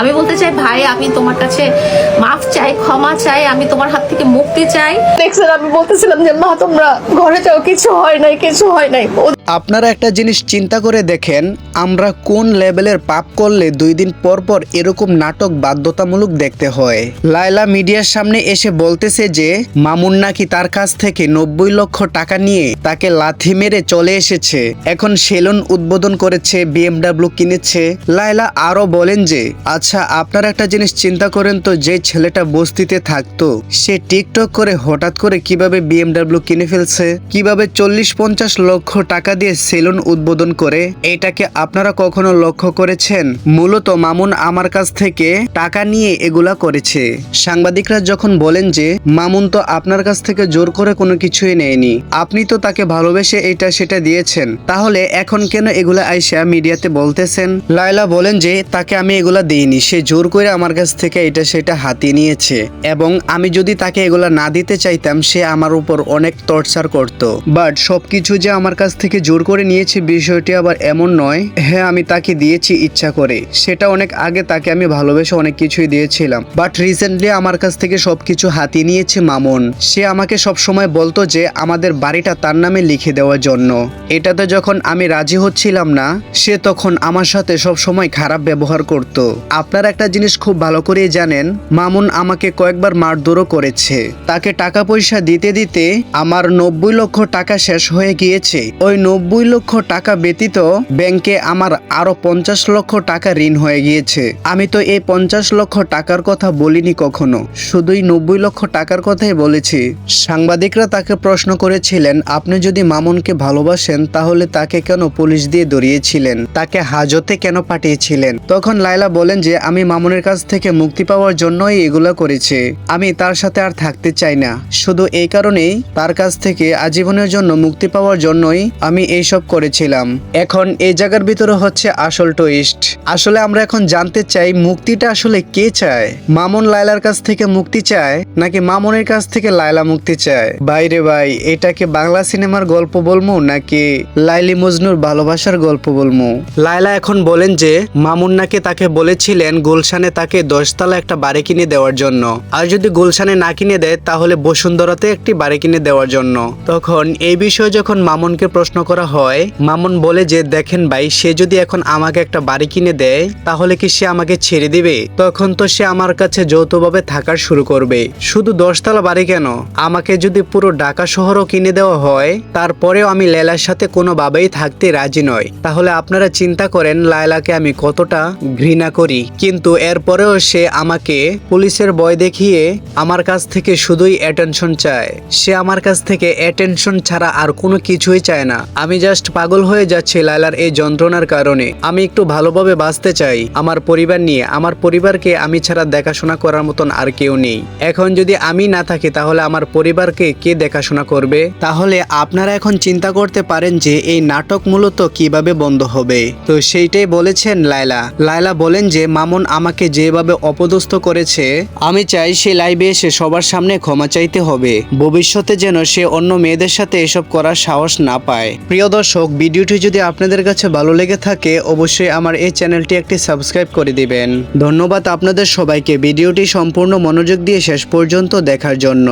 আমি বলতে চাই, ভাই, আমি তোমার কাছে মাফ চাই, ক্ষমা চাই, আমি তোমার হাত থেকে মুক্তি চাই। দেখছেন, আমি বলতেছিলাম যে, মা, তোমরা ঘরে যাও, কিছু হয় নাই, কিছু হয় নাই। আপনারা একটা জিনিস চিন্তা করে দেখেন, আমরা কোন লেভেলের পাপ করলে দুই দিন পর পর এরকম নাটক বাধ্যতামূলক দেখতে হয়। লায়লা মিডিয়ার সামনে এসে বলতেছে যে, মামুন নাকি তার কাছ থেকে নব্বই লক্ষ টাকা নিয়ে তাকে লাথি মেরে চলে এসেছে। এখন সেলুন উদ্বোধন করেছে বিএমডাব্লিউ কিনেছে। লায়লা আরও বলেন যে আচ্ছা আপনারা একটা জিনিস চিন্তা করেন তো, যে ছেলেটা বস্তিতে থাকতো, সে টিকটক করে হঠাৎ করে কীভাবে বিএমডাব্লিউ কিনে ফেলছে? কীভাবে চল্লিশ পঞ্চাশ লক্ষ টাকা দিয়ে সেলুন উদ্বোধন করে এটাকে আপনারা কখনো লক্ষ্য করেছেন? মূলত মামুন আমার কাছ থেকে টাকা নিয়ে এগুলা করেছে। সাংবাদিকরা যখন বলেন যে, মামুন তো আপনার কাছ থেকে জোর করে কোনো কিছুই নেয়নি। আপনি তো তাকে ভালোবেসে এটা সেটা দিয়েছেন। তাহলে এখন কেন এগুলা আইসা মিডিয়াতে বলতেছেন? লায়লা বলেন যে, তাকে আমি এগুলা দিইনি। সে জোর করে আমার কাছ থেকে এটা সেটা হাতিয়ে নিয়েছে। এবং আমি যদি তাকে এগুলা না দিতে চাইতাম, সে আমার উপর অনেক টর্চার করত। বাট সবকিছু যে আমার কাছ থেকে জোর করে নিয়েছি বিষয়টি আবার এমন নয় হ্যাঁ আমি তাকে দিয়েছি ইচ্ছা করে। সেটা অনেক আগে তাকে আমি ভালোবেসে অনেক কিছুই দিয়েছিলাম। বাট রিসেন্টলি আমার কাছ থেকে সবকিছু হাতিয়ে নিয়েছে মামুন। সে আমাকে সব সময় বলতো যে, আমাদের বাড়িটা তার নামে লিখে দেওয়ার জন্য। এটাতে যখন আমি রাজি হচ্ছিলাম না, সে তখন আমার সাথে সব সময় খারাপ ব্যবহার করত। আপনারা একটা জিনিস খুব ভালো করে জানেন, মামুন আমাকে কয়েকবার মারধরও করেছে। তাকে টাকা পয়সা দিতে দিতে আমার নব্বই লক্ষ টাকা শেষ হয়ে গিয়েছে। ওই নব্বই লক্ষ টাকা ব্যতীত ব্যাংকে আমার আরও পঞ্চাশ লক্ষ টাকা ঋণ হয়ে গিয়েছে। আমি তো এই পঞ্চাশ লক্ষ টাকার কথা বলিনি কখনো। শুধুই নব্বই লক্ষ টাকার কথাই বলেছি। সাংবাদিকরা তাকে প্রশ্ন করেছিলেন, আপনি যদি মামুনকে ভালোবাসেন, তাহলে তাকে কেন পুলিশ দিয়ে দড়িয়েছিলেন? তাকে হাজতে কেন পাঠিয়েছিলেন? তখন লাইলা বলেন যে, আমি মামুনের কাছ থেকে মুক্তি পাওয়ার জন্যই এগুলো করেছি। আমি তার সাথে আর থাকতে চাই না। শুধু এই কারণেই তার কাছ থেকে আজীবনের জন্য মুক্তি পাওয়ার জন্যই আমি এইসব করেছিলাম। এখন এই জায়গার ভিতরে হচ্ছে আসল টুইস্ট আসলে আমরা এখন জানতে চাই মুক্তিটা আসলে কে চায়? মামুন লায়লার কাছ থেকে মুক্তি চায়, নাকি মামুনের কাছ থেকে লায়লা মুক্তি চায়? বাইরে ভাই এটাকে বাংলা সিনেমার গল্প বলব নাকি লাইলি মজনুর ভালোবাসার গল্প বলব লায়লা এখন বলেন যে, মামুন নাকি তাকে বলেছিলেন গুলশানে তাকে দশতলা একটা বাড়ি কিনে দেওয়ার জন্য। আর যদি গুলশানে না কিনে দেয়, তাহলে বসুন্ধরাতে একটি বাড়ি কিনে দেওয়ার জন্য। তখন এই বিষয়ে যখন মামুনকে প্রশ্ন করা হয়। মামুন বলে যে, দেখেন ভাই, সে যদি এখন আমাকে একটা বাড়ি কিনে দেয়, তাহলে কি সে আমাকে ছেড়ে দিবে? তখন তো সে আমার কাছে যৌথভাবে থাকার শুরু করবে। শুধু দশতলা বাড়ি কেন? আমাকে যদি পুরো ঢাকা শহরও কিনে দেওয়া হয়, তারপরেও আমি লেলার সাথে কোনোভাবেই থাকতে রাজি নয় তাহলে আপনারা চিন্তা করেন, লায়লাকে আমি কতটা ঘৃণা করি। কিন্তু এরপরেও সে আমাকে পুলিশের ভয় দেখিয়ে আমার কাছ থেকে শুধুই অ্যাটেনশন চায়। সে আমার কাছ থেকে অ্যাটেনশন ছাড়া আর কোনো কিছুই চায় না। আমি জাস্ট পাগল হয়ে যাচ্ছি লায়লার এই যন্ত্রণার কারণে। আমি একটু ভালোভাবে বাঁচতে চাই। আমার পরিবার নিয়ে, আমার পরিবারকে আমি ছাড়া দেখাশোনা করার মতন আর কেউ নেই। এখন যদি আমি না থাকি, তাহলে আমার পরিবারকে কে দেখাশোনা করবে? তাহলে আপনারা এখন চিন্তা করতে পারেন যে, এই নাটক মূলত কীভাবে বন্ধ হবে। তো সেইটাই বলেছেন লায়লা। লায়লা বলেন যে, মামুন আমাকে যেভাবে অপদস্থ করেছে, আমি চাই সে লাইভে এসে সবার সামনে ক্ষমা চাইতে হবে। ভবিষ্যতে যেন সে অন্য মেয়েদের সাথে এসব করার সাহস না পায়। প্রিয় দর্শক, ভিডিওটি যদি আপনাদের কাছে ভালো লেগে থাকে, অবশ্যই আমার এই চ্যানেলটি একটি সাবস্ক্রাইব করে দিবেন। ধন্যবাদ আপনাদের সবাইকে ভিডিওটি সম্পূর্ণ মনোযোগ দিয়ে শেষ পর্যন্ত দেখার জন্য।